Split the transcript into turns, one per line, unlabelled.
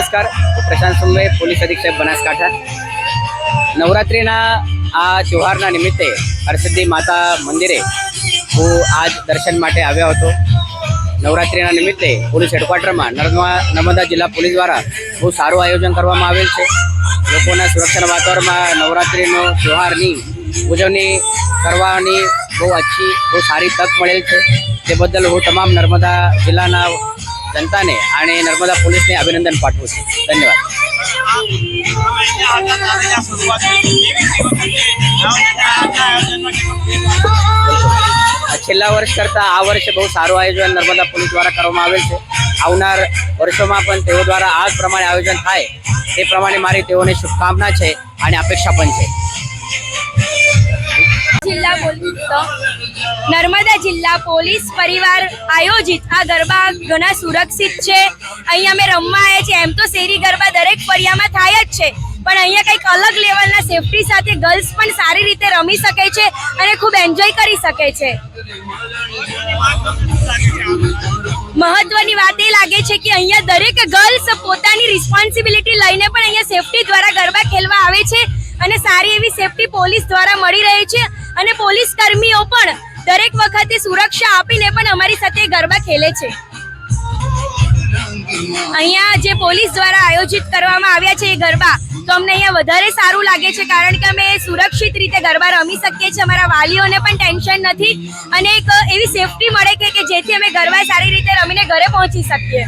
નમસ્કાર. પ્રશાંત સુંબે પોલીસ અધિક્ષક બનાસકાંઠા. નવરાત્રિના આ તહેવારના નિમિત્તે હરસિદ્ધિ માતા મંદિરે હું આજ દર્શન માટે આવ્યો હતો. નવરાત્રિના નિમિત્તે પોલીસ હેડક્વાર્ટરમાં નર્મદા જિલ્લા પોલીસ દ્વારા બહુ સારું આયોજન કરવામાં આવેલ છે. લોકોના સુરક્ષાના વાતાવરણમાં નવરાત્રિનો તહેવારની ઉજવણી કરવાની બહુ અચ્છી, બહુ સારી તક મળેલ છે. તે બદલ હું તમામ નર્મદા જિલ્લાના જનતાને અને નર્મદા પોલીસને અભિનંદન પાઠવું છું. ધન્યવાદ. છેલ્લા વર્ષ કરતાં આ વર્ષે બહુ સારું આયોજન નર્મદા પોલીસ દ્વારા કરવામાં આવેલ છે. આવનાર વર્ષોમાં પણ તેઓ દ્વારા આ પ્રમાણે આયોજન થાય. તે પ્રમાણે મારી તેઓને શુભકામના છે અને અપેક્ષા પણ છે.
જિલ્લા પોલીસ નર્મદા જિલ્લા પોલીસ પરિવાર આયોજિત આ ગરબા ઘણા સુરક્ષિત છે. અહીંયા અમે રમવા આવ્યા છીએ. એમ તો શેરી ગરબા દરેક ફળિયામાં થાય જ છે. પણ અહીંયા કંઈક અલગ લેવલના સેફટી સાથે ગર્લ્સ પણ સારી રીતે રમી શકે છે અને ખૂબ એન્જોય કરી શકે છે. મહત્વની વાત એ લાગે છે કે અહીંયા દરેક ગર્લ્સ પોતાની રિસ્પોન્સિબિલિટી લઈને પણ અહીંયા સેફટી દ્વારા ગરબા ખેલવા આવે છે અને સારી એવી સેફટી પોલીસ દ્વારા મળી રહી છે. અને પોલીસ કર્મીઓ પણ દરેક વખતે સુરક્ષા આપીને પણ અમારી સાથે ગરબા ખેલે છે. અહીંયા જે પોલીસ દ્વારા આયોજિત કરવામાં આવ્યા છે એ ગરબા, તો અમને અહીંયા વધારે સારું લાગે છે કારણ કે અમે સુરક્ષિત રીતે ગરબા રમી શકીએ છીએ. અમારા વાલીઓને પણ ટેન્શન નથી અને એક એવી સેફટી મળે કે કે જેથી અમે ગરબા સારી રીતે રમીને ઘરે પહોંચી શકીએ.